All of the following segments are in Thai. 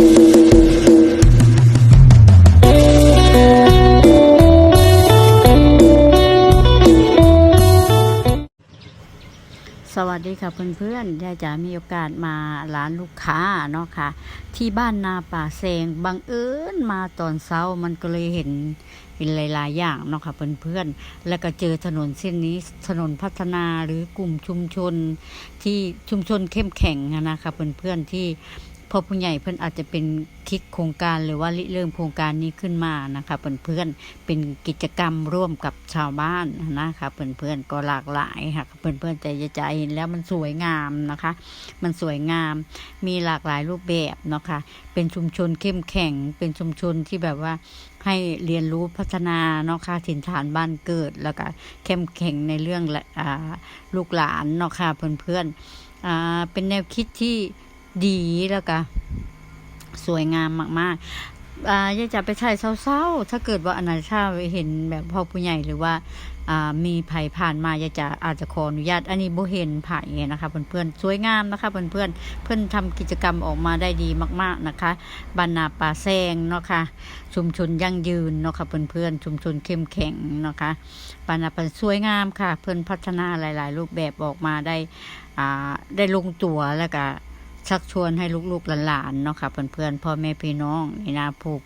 สวัสดีค่ะเพื่อนๆยายจ๋ามีโอกาสมาร้านลูกค้าเนาะค่ะ ที่บ้านนาป่าแซงบังเอิญมาตอนเช้ามันก็เลยเห็นเห็นหลาย ๆ อย่างเนาะค่ะเพื่อนๆ แล้วก็เจอถนนเส้นนี้ถนนพัฒนาหรือกลุ่มชุมชนที่ชุมชนเข้มแข็งอะนะคะเพื่อนๆที่ พอผู้ใหญ่เพื่อนอาจจะเป็นคิดโครงการหรือว่าริเริ่มโครงการนี้ขึ้นมานะคะเพื่อนๆเป็นกิจกรรมร่วมกับชาวบ้านนะคะเพื่อนๆก็หลากหลายค่ะเพื่อนๆใจจเห็นแล้วมันสวยงามนะคะ มันสวยงามมีหลากหลายรูปแบบนะคะเป็นชุมชนเข้มแข็ง เป็นชุมชนที่แบบว่าให้เรียนรู้พัฒนาเนาะค่ะถิ่นฐานบ้านเกิดแล้วก็เข้มแข็งในเรื่องละลูกหลานเนาะค่ะเพื่อนๆอ่าเป็นแนวคิดที่ ดีแล้วก็สวยงามมากๆอ่าอยากจะไปถ่ายเศร้าๆ ถ้าเกิดว่าอนาชาเห็นแบบพ่อผู้ใหญ่หรือว่าอ่ามีไผ่ผ่านมาอยากจะอาจจะขออนุญาตอันนี้โบเห็นไผ่นะคะเพื่อนๆสวยงามนะคะเพื่อนๆเพื่อนทำกิจกรรมออกมาได้ดีมาก ๆนะคะบรรนาป่าแซงเนาะค่ะชุมชนยั่งยืนเนาะค่ะเพื่อนๆชุมชนเข้มแข็งเนาะค่ะบรรนาป่าสวยงามค่ะ เพื่อนพัฒนาหลาย ๆ รูปแบบออกมาได้อ่าได้ลงตัวแล้วก็ ชักชวนให้ลูกๆหลานๆเนาะค่ะเพื่อนๆพ่อแม่พี่น้องนี่นะผูก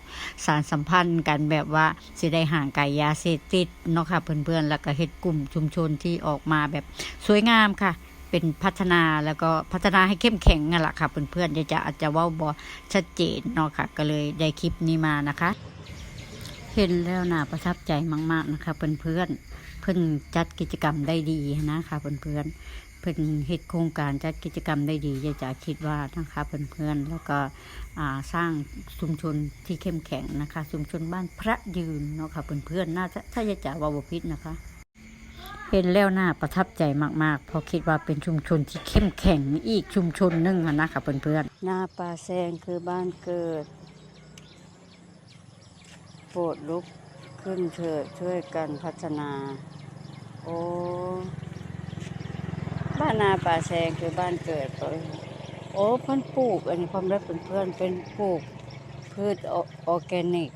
สารสัมพันธ์กันแบบว่าสิได้ห่างไกลยาเสพติดเนาะค่ะเพื่อนๆแล้วก็เฮ็ดกลุ่มชุมชนที่ออกมาแบบสวยงามค่ะเป็นพัฒนาแล้วก็พัฒนาให้เข้มแข็งนั่นแหละค่ะเพื่อนๆจะจะอาจจะว่าบอชัดเจนเนาะค่ะ ก็เลยได้คลิปนี้มานะคะ เห็นแล้วน่าประทับใจมาก ๆนะคะเพื่อนๆเพิ่อนจัดกิจกรรมได้ดีนะคะเพื่อนๆ เพิ่นเฮ็ดโครงการจัดกิจกรรมได้ดีจะจะคิดว่านะคะเพื่อนๆแล้วก็สร้างชุมชนที่เข้มแข็งนะคะ ชุมชนบ้านพระยืนเนาะค่ะเพื่อนๆน่าจะถ้าจะจ่าวาบพิษนะคะเห็นแล้วน่าประทับใจมากๆ เพราะคิดว่าเป็นชุมชนที่เข้มแข็งอีกชุมชนหนึ่งนะคะเพื่อนๆนาป่าแซงคือบ้านเกิด โปรดลุกขึ้นเถิดช่วยกันพัฒนา โอ้ บ้านนาป่าแซงคือบ้านเกิดเอ้ยโอ้เพื่อนปลูก อันนี้ความรักเป็นเพื่อนเป็นปลูก พืชออร์แกนิก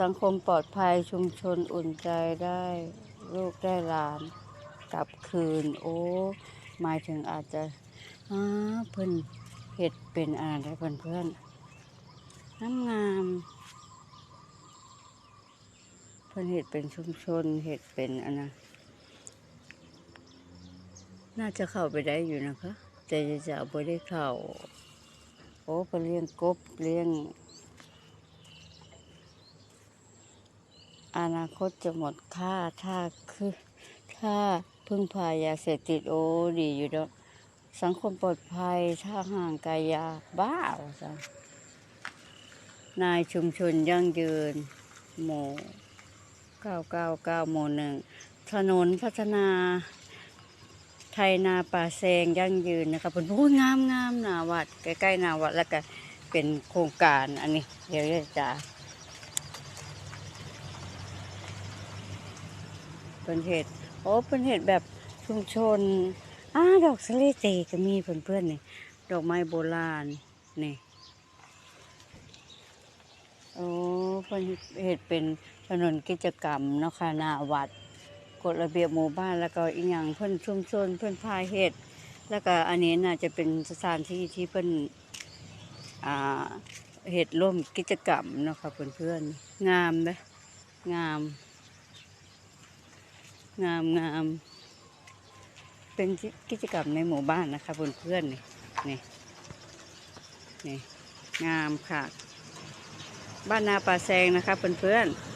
สังคมปลอดภัยชุมชนอุ่นใจได้ลูกได้หลานกลับคืน โอ้หมายถึงอาจจะอ้าเพื่อนเห็ดเป็นอะไรเพื่อนเพื่อนน้ำงาม เพื่อนเห็ดเป็นชุมชนเห็ดเป็นอันนะน่าจะเข้าไปได้อยู่นะคะ แต่จะจะไม่ได้เข้าโอ้ไปเลี้ยงกบเลี้ยง อนาคตจะหมดค่าถ้าคือถ้าพึ่งพายาเสพติดโอ้ดีอยู่แล้วสังคมปลอดภัยถ้าห่างไกลยาบ้าว่าซะนายชุมชนยั่งยืนหมู่ 999หมู่หนึ่งถนนพัฒนาไทยนาป่าแซงยั่งยืนนะคะเป็นโอ้ยงามงามนาวัดใกล้ๆนาวัดแล้วก็เป็นโครงการอันนี้ เดี๋ยวจะเป็นเหตุโอ้เป็นเหตุแบบชุมชนอ้าดอกสะเลเตก็มีเพื่อนๆนี่ดอกไม้โบราณนี่โอ้เป็นเหตุเป็น นนกิจกรรมเนาะค่ะหนาวัดกฎระเบียบหมู่บ้านแล้วก็อีกอย่างเพื่อนชุมชนเพื่อนพาเหตุแล้วก็อันนี้น่าจะเป็นสถานที่ที่เพื่อนอ่าเหตุร่วมกิจกรรมเนาะค่ะเพื่อนเพื่อนๆงามไหมงาม งามงามเป็นกิจกรรมในหมู่บ้านนะคะเพื่อนเพื่อนๆนี่นี่นี่งามค่ะ บ้านนาป่าแซงนะคะเพื่อนเพื่อนๆ